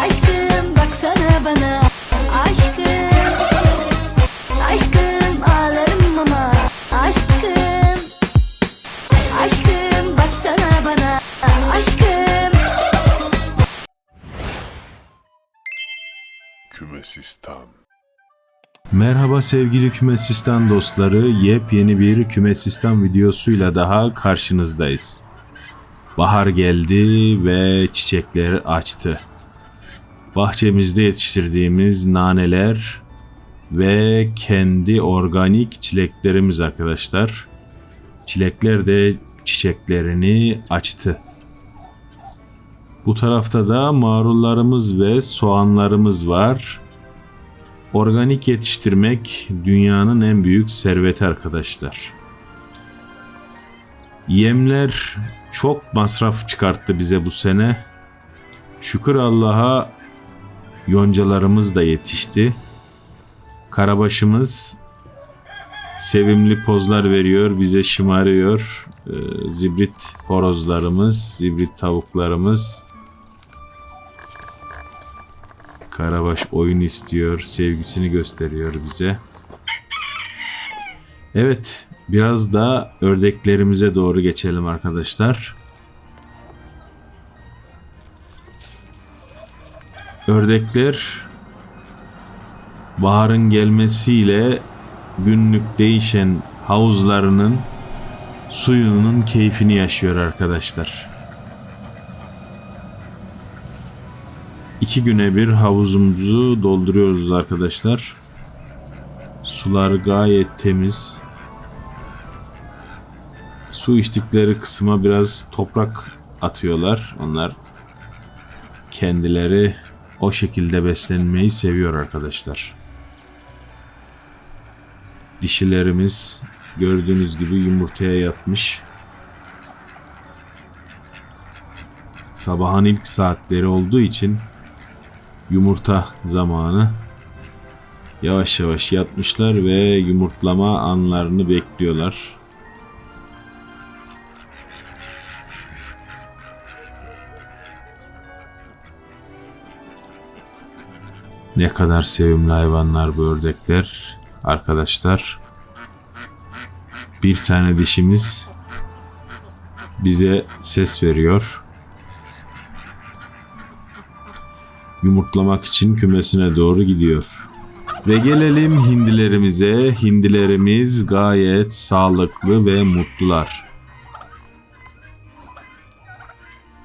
Aşkım baksana bana Aşkım Aşkım ağlarım ama Aşkım Aşkım baksana bana Aşkım Kümesistan. Merhaba sevgili Kümesistan dostları. Yepyeni bir Kümesistan videosuyla daha karşınızdayız. Bahar geldi ve çiçekler açtı. Bahçemizde yetiştirdiğimiz naneler ve kendi organik çileklerimiz arkadaşlar. Çilekler de çiçeklerini açtı. Bu tarafta da marullarımız ve soğanlarımız var. Organik yetiştirmek dünyanın en büyük serveti arkadaşlar. Yemler çok masraf çıkarttı bize bu sene. Şükür Allah'a yoncalarımız da yetişti. Karabaşımız sevimli pozlar veriyor, bize şımarıyor. Ee, zibrit horozlarımız, zibrit tavuklarımız Karabaş oyun istiyor, sevgisini gösteriyor bize. Evet, biraz da ördeklerimize doğru geçelim arkadaşlar. Ördekler baharın gelmesiyle günlük değişen havuzlarının suyunun keyfini yaşıyor arkadaşlar. İki güne bir havuzumuzu dolduruyoruz arkadaşlar. Sular gayet temiz. Su içtikleri kısma biraz toprak atıyorlar. Onlar kendileri o şekilde beslenmeyi seviyor arkadaşlar. Dişilerimiz gördüğünüz gibi yumurtaya yatmış. Sabahın ilk saatleri olduğu için yumurta zamanı. Yavaş yavaş yatmışlar ve yumurtlama anlarını bekliyorlar. Ne kadar sevimli hayvanlar bu ördekler arkadaşlar. Bir tane dişimiz bize ses veriyor. yumurtlamak için kümesine doğru gidiyor. Ve gelelim hindilerimize. Hindilerimiz gayet sağlıklı ve mutlular.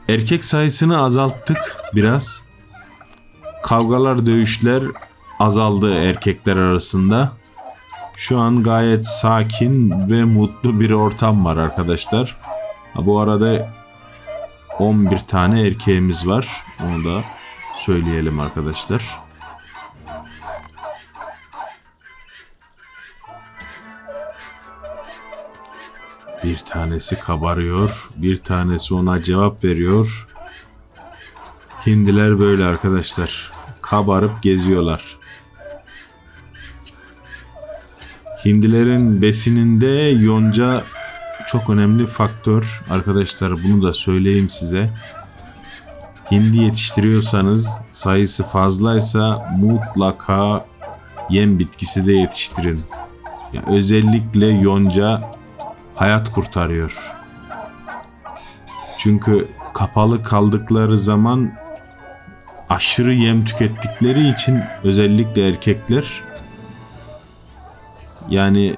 Erkek sayısını azalttık biraz. Kavgalar, dövüşler azaldı erkekler arasında. Şu an gayet sakin ve mutlu bir ortam var arkadaşlar. Ha, Bu arada 11 tane erkeğimiz var. Onu da söyleyelim arkadaşlar. Bir tanesi kabarıyor, bir tanesi ona cevap veriyor. Hindiler böyle arkadaşlar. Kabarıp geziyorlar. Hindilerin besininde yonca çok önemli faktör. Arkadaşlar bunu da söyleyeyim size. Hindi yetiştiriyorsanız sayısı fazlaysa mutlaka yem bitkisi de yetiştirin. Ya özellikle yonca hayat kurtarıyor. Çünkü kapalı kaldıkları zaman aşırı yem tükettikleri için özellikle erkekler yani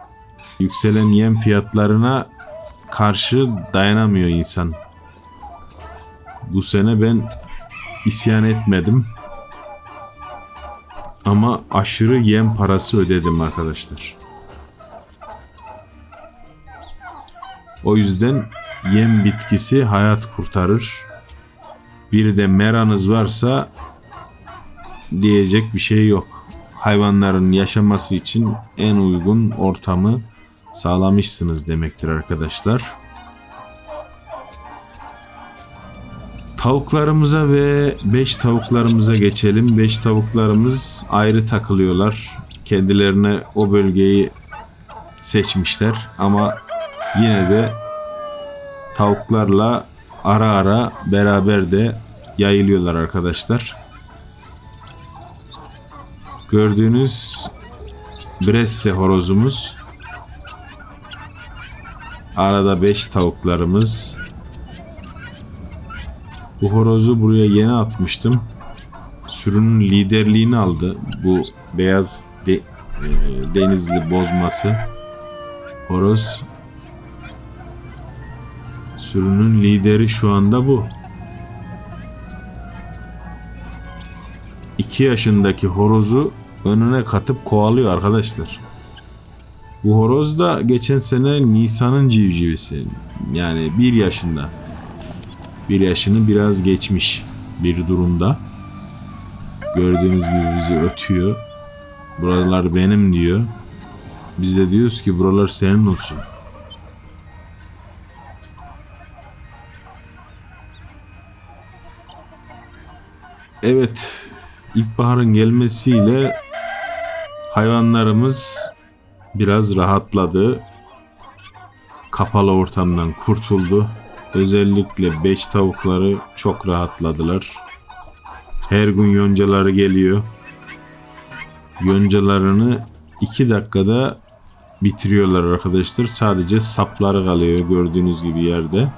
yükselen yem fiyatlarına karşı dayanamıyor insan. Bu sene ben isyan etmedim. Ama aşırı yem parası ödedim arkadaşlar. O yüzden yem bitkisi hayat kurtarır. Bir de meranız varsa diyecek bir şey yok. Hayvanların yaşaması için en uygun ortamı sağlamışsınız demektir arkadaşlar. Tavuklarımıza ve 5 tavuklarımıza geçelim. 5 tavuklarımız ayrı takılıyorlar. Kendilerine o bölgeyi seçmişler ama yine de tavuklarla ara ara beraber de yayılıyorlar arkadaşlar. Gördüğünüz Bresse horozumuz. Arada 5 tavuklarımız. Bu horozu buraya yeni atmıştım. Sürünün liderliğini aldı. Bu beyaz de- e, denizli bozması. Horoz sürünün lideri şu anda bu. 2 yaşındaki horozu önüne katıp kovalıyor arkadaşlar. Bu horoz da geçen sene Nisan'ın civcivisi. Yani 1 yaşında. 1 yaşını biraz geçmiş bir durumda. Gördüğünüz gibi bizi ötüyor. Buralar benim diyor. Biz de diyoruz ki buralar senin olsun. Evet, ilkbaharın gelmesiyle hayvanlarımız biraz rahatladı. Kapalı ortamdan kurtuldu. Özellikle beş tavukları çok rahatladılar. Her gün yoncaları geliyor. Yoncalarını iki dakikada bitiriyorlar arkadaşlar. Sadece sapları kalıyor gördüğünüz gibi yerde.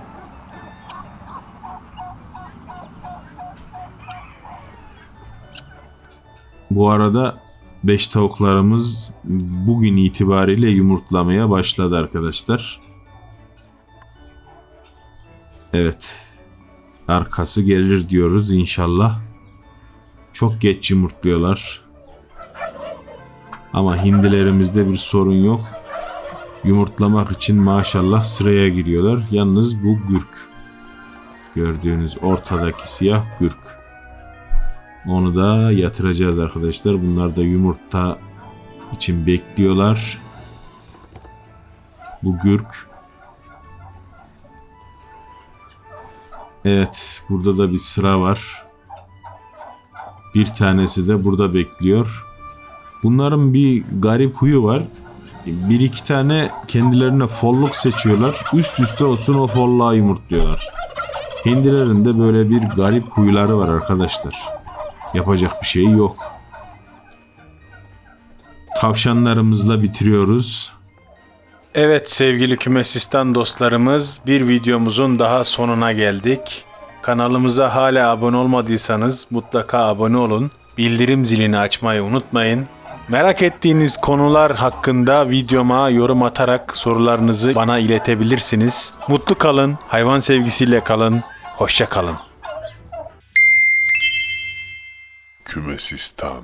Bu arada 5 tavuklarımız bugün itibariyle yumurtlamaya başladı arkadaşlar. Evet. Arkası gelir diyoruz inşallah. Çok geç yumurtluyorlar. Ama hindilerimizde bir sorun yok. Yumurtlamak için maşallah sıraya giriyorlar. Yalnız bu gürk. Gördüğünüz ortadaki siyah gürk. Onu da yatıracağız arkadaşlar. Bunlar da yumurta için bekliyorlar. Bu gürk. Evet, burada da bir sıra var. Bir tanesi de burada bekliyor. Bunların bir garip huyu var. Bir iki tane kendilerine folluk seçiyorlar. Üst üste olsun o folluğa yumurtluyorlar. Hindilerin de böyle bir garip huyları var arkadaşlar. Yapacak bir şey yok. Tavşanlarımızla bitiriyoruz. Evet sevgili kümesistan dostlarımız bir videomuzun daha sonuna geldik. Kanalımıza hala abone olmadıysanız mutlaka abone olun. Bildirim zilini açmayı unutmayın. Merak ettiğiniz konular hakkında videoma yorum atarak sorularınızı bana iletebilirsiniz. Mutlu kalın, hayvan sevgisiyle kalın, hoşça kalın. Kümesistan